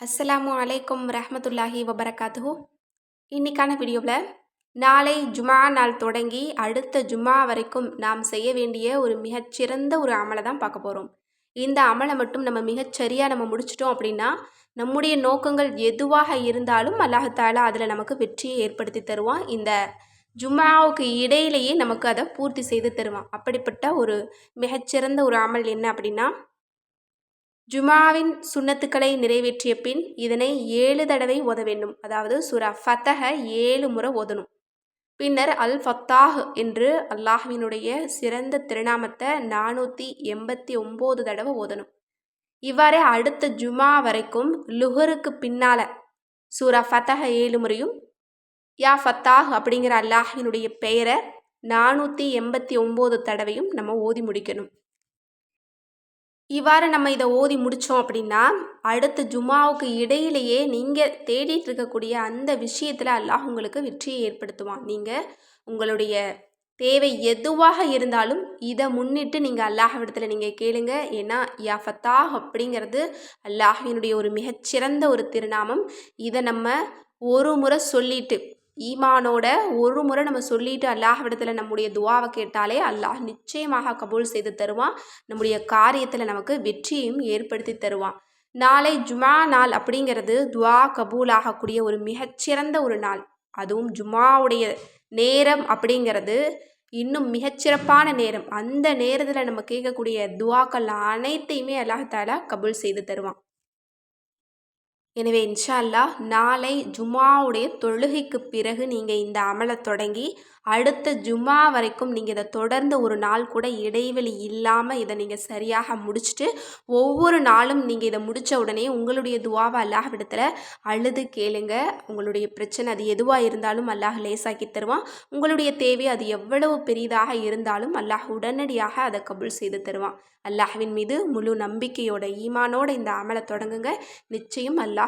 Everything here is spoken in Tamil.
அஸ்ஸலாமு அலைக்கும் ரஹமத்துல்லாஹி வபரகாத்துஹு. இன்னைக்கான வீடியோவில் நாளை ஜுமா நாள் தொடங்கி அடுத்த ஜுமா வரைக்கும் நாம் செய்ய வேண்டிய ஒரு மிகச்சிறந்த ஒரு அமலை தான் பார்க்க போகிறோம் இந்த அமலை மட்டும் நம்ம மிகச்சரியாக நம்ம முடிச்சிட்டோம் அப்படின்னா நம்முடைய நோக்கங்கள் எதுவாக இருந்தாலும் அல்லாஹாலா அதில் நமக்கு வெற்றியை ஏற்படுத்தி தருவான். இந்த ஜும்மாவுக்கு இடையிலேயே நமக்கு அதை பூர்த்தி செய்து தருவான். அப்படிப்பட்ட ஒரு மிகச்சிறந்த ஒரு அமல் என்ன அப்படின்னா ஜுமாவின் சுண்ணத்துக்களை நிறைவேற்றிய பின் இதனை ஏழு தடவை ஓத வேண்டும். அதாவது சுரா ஃபத்தக ஏழு முறை ஓதணும். பின்னர் அல் ஃபத்தாஹ் என்று அல்லாஹ்வினுடைய சிறந்த திருநாமத்தை நானூற்றி எண்பத்தி ஒம்பது தடவை ஓதணும். இவ்வாறே அடுத்த ஜுமா வரைக்கும் லுஹருக்கு பின்னால் சூரா ஃபத்தஹ ஏழு முறையும் யா ஃபத்தாஹ் அப்படிங்கிற அல்லாஹினுடைய பெயரை நானூற்றி எண்பத்தி ஒம்பது தடவையும் நம்ம ஓதி முடிக்கணும். இவ்வாறு நம்ம இதை ஓதி முடித்தோம் அப்படின்னா அடுத்த ஜுமாவுக்கு இடையிலேயே நீங்கள் தேடிட்டு இருக்கக்கூடிய அந்த விஷயத்தில் அல்லாஹ் உங்களுக்கு வெற்றியை ஏற்படுத்துவான். நீங்கள் உங்களுடைய தேவை எதுவாக இருந்தாலும் இதை முன்னிட்டு நீங்கள் அல்லாஹ்விடத்தில் நீங்கள் கேளுங்க. ஏன்னா யாஃபத்தாஹ் அப்படிங்கிறது அல்லாஹினுடைய ஒரு மிகச்சிறந்த ஒரு திருநாமம். இதை நம்ம ஒரு முறை சொல்லிட்டு ஈமானோட ஒரு முறை நம்ம சொல்லிட்டு அல்லாஹ்விடத்தில் நம்முடைய துவாவை கேட்டாலே அல்லாஹ் நிச்சயமாக கபூல் செய்து தருவான். நம்முடைய காரியத்தில் நமக்கு வெற்றியையும் ஏற்படுத்தி தருவான். நாளை ஜுமா நாள் அப்படிங்கிறது துவா கபூல் ஆகக்கூடிய ஒரு மிகச்சிறந்த ஒரு நாள். அதுவும் ஜுமாவுடைய நேரம் அப்படிங்கிறது இன்னும் மிகச்சிறப்பான நேரம். அந்த நேரத்தில் நம்ம கேட்கக்கூடிய துவாக்கள் அனைத்தையுமே அல்லாஹாலா கபூல் செய்து தருவான். எனவே இன்ஷா அல்லாஹ் நாளை ஜுமாவுடைய தொழுகைக்கு பிறகு நீங்கள் இந்த அமலை தொடங்கி அடுத்த ஜும்மா வரைக்கும் நீங்கள் இதை தொடர்ந்து ஒரு நாள் கூட இடைவெளி இல்லாமல் இதை நீங்கள் சரியாக முடிச்சுட்டு ஒவ்வொரு நாளும் நீங்கள் இதை முடித்த உடனே உங்களுடைய துவாவை அல்லாஹ் விடத்தில் அழுது கேளுங்க. உங்களுடைய பிரச்சனை அது எதுவாக இருந்தாலும் அல்லாஹ் லேசாக்கி தருவான். உங்களுடைய தேவை அது எவ்வளவு பெரிதாக இருந்தாலும் அல்லாஹ் உடனடியாக அதை கபுல் செய்து தருவான். அல்லாஹ்வின் மீது முழு நம்பிக்கையோட ஈமானோட இந்த அமலை தொடங்குங்க. நிச்சயம் அல்லாஹ்